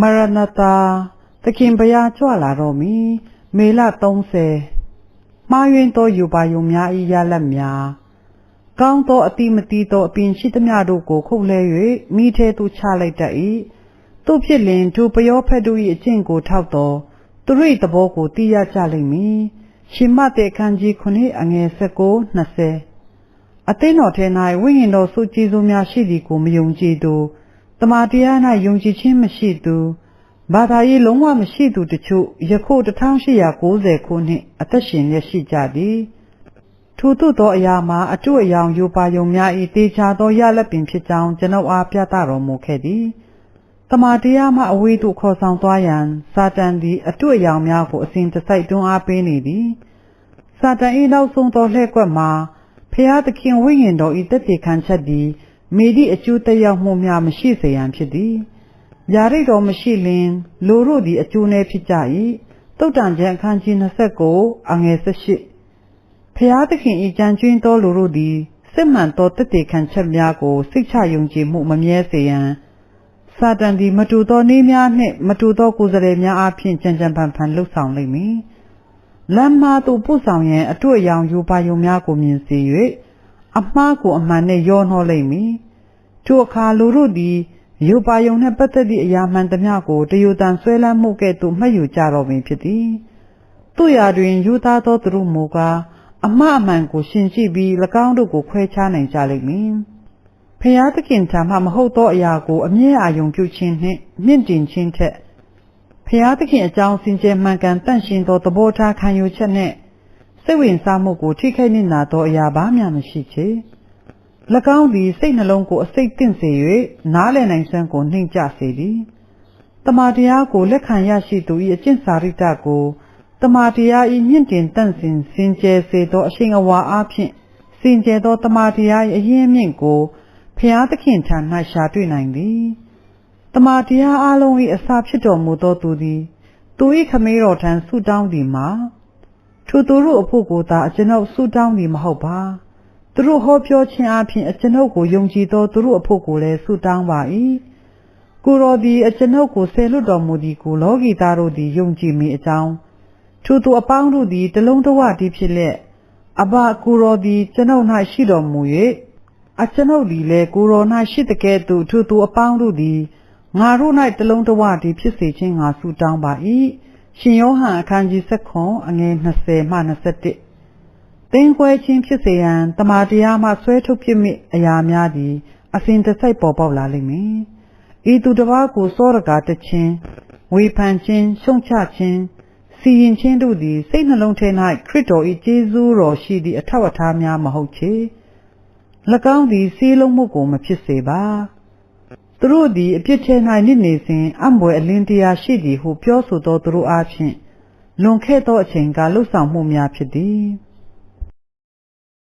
မရဏတာသခင်ဘုရားကြွလာတော့မီမေလ30မှားယွင်းသောယူပါယုံများ၏ရလက်များကောင်းသောအတိမတိသောအပင်ရှိသမျှတို့ကိုခုတ်လဲ၍မိထဲသို့ချလိုက်တတ်၏သူဖြစ်လင်သူပယောဖက်တို့၏အကျင့်ကိုထောက်တော်သူရိသဘောကိုသိရကြလိမ့်မည်ရှင်မတဲ့ခန်းကြီး9အငယ်19 20အသိတော်ထဲ၌ဝိညာဉ်တော်စုကြည်စုများရှိသည်ကိုမယုံကြည်သူ တမန်တရား၌ယုံကြည်ခြင်းမရှိသူဘာသာရေးလုံးဝမရှိသူတချို့ယခု1890ခုနှစ်အသက်ရှင်ရရှိကြသည်ထို့သို့သောအရာမှာအတုအယောင်ယူပါယုံများ၏တေချာသောရလက်ပင်ဖြစ်ကြောင်းကျွန်ုပ်အားပြသတော်မူခဲ့သည်တမာတရားမှအဝေးသို့ခေါ်ဆောင်သွားရန်စာတန်သည်အတုအယောင်များကိုအစဉ်တစိုက်တွန်းအားပေးနေသည်စာတန်၏နောက်ဆုံးသောလှည့်ကွက်မှာဖျားသခင်ဝိညာဉ်တော်၏တက်တည်ခံချက်သည် မိသည့်အကျိုးသက်ရောက်မှုများမရှိစေရန်ဖြစ်သည်ယာရိတ်တော်မရှိလင်လူတို့သည်အကျိုးနည်းဖြစ်ကြ၏တုတ်တန်ကျမ်းအခန်းကြီး29အငယ်18ဖျားသခင်၏ကြံကျွင်းသောလူတို့သည်စစ်မှန်သောတည်ခံချက်များကိုစိတ်ချယုံကြည်မှုမမြဲစေရန်စာတန်သည်မတူသောနည်းများနှင့်မတူသောကိုယ်စရယ်များအပြင်ကြံကြံဖန်ဖန်လှုပ်ဆောင်လိမ့်မည်လမ်းမသို့ပို့ဆောင်ရန်အတွေ့အယောင်ယူပါယုံများကိုမြင်စေ၍ အမှားကိုအမှန်နဲ့ရောနှောလိမ့်မည်ထိုအခါလူတို့သည်ယူပါယုံနှင့်ပတ်သက်သည့်အရာမှန်သမျှကိုတယူတန်ဆွဲလန်းမှုကဲ့သို့မှတ်ယူကြတော်မူဖြစ်သည်သူရာတွင်ယူသားသောသူတို့မူကားအမှားအမှန်ကိုရှင်းကြည့်ပြီး၎င်းတို့ကိုခွဲခြားနိုင်ကြလိမ့်မည်ဖျားသခင်ထံမှမဟုတ်သောအရာကိုအမြဲအာရုံပြုခြင်းနှင့်မြင့်တင်ခြင်းထက်ဖျားသခင်အကြောင်းစင်ကြယ်မှန်ကန်တန့်ရှင်းသောသဘောထားခံယူချက်နှင့် စိတ်ဝင်စားမှုကိုထိခိုက်နေတာသောအရာဘာမျှမရှိချေ၎င်းသည်စိတ်နှလုံးကိုအစိတ်တင့်စေ၍နားလည်နိုင်စွမ်းကိုနှိမ့်ကျစေသည်တမာတရားကိုလက်ခံရရှိသူ၏အကျင့်စာရိတ္တကိုတမာတရား၏မြင့်တင်တန့်စင်စင်ကြယ်စေသောအရှိန်အဝါအားဖြင့်စင်ကြယ်သောတမာတရား၏အရင်းမြင့်ကိုဖျားသခင်ထံ၌ရှာတွေ့နိုင်သည်တမာတရားအလုံး၏အစာဖြစ်တော်မူသောသူသည်သူ၏ခမေးတော်ထံဆုတောင်းသည်မှာ ထိုသူတို့အဖို့ကိုသာအကျွန်ုပ်ဆုတောင်းသည်မဟုတ်ပါသူတို့ဟောပြောခြင်းအပြင်အကျွန်ုပ်ကိုယုံကြည်သောသူတို့အဖို့ကိုလည်းဆုတောင်းပါ၏ကိုတော်သည်အကျွန်ုပ်ကိုဆယ်လွတ်တော်မူသည်ကိုလောကီသားတို့သည်ယုံကြည်မိအကြောင်းထိုသူအပေါင်းတို့သည်တလုံးတဝတည်းဖြစ်လျက်အဘကိုတော်သည်ကျွန်ုပ်၌ရှိတော်မူ၍အကျွန်ုပ်သည်လည်းကိုတော်၌ရှိတကဲ့သို့ထိုသူအပေါင်းတို့သည်ငါတို့၌တလုံးတဝတည်းဖြစ်စေခြင်းငါဆုတောင်းပါ၏ ရှင်ယောဟန်အခန်းကြီး7အငယ်20မှ21သင်ခွဲခြင်းဖြစ်စေရန်တမာတရားမှဆွဲထုတ်ဖြစ်မိအရာများသည် အစဉ်တစိုက်ပေါ်ပေါက်လာလိမ့်မည်ဤသူတစ်ပါးကိုစောရကားတခြင်းဝေဖန်ခြင်းရှုံချခြင်းစီရင်ခြင်းတို့သည်စိတ်နှလုံးထဲ၌ခရစ်တော်၏ကျေးဇူးတော်ရှိသည့်အထောက်အထားများမဟုတ်ချေ၎င်းသည်စီးလုံးမှုကိုမဖြစ်စေပါ သူတို့သည်အပြစ်ထဲ၌နစ်နေစဉ်အံ့ဘွယ်အလင်းတရားရှိသည်ဟုပြောဆိုသောသူတို့အားဖြင့်လွန်ခဲ့သောအချိန်ကလှုပ်ဆောင်မှုများဖြစ်သည်။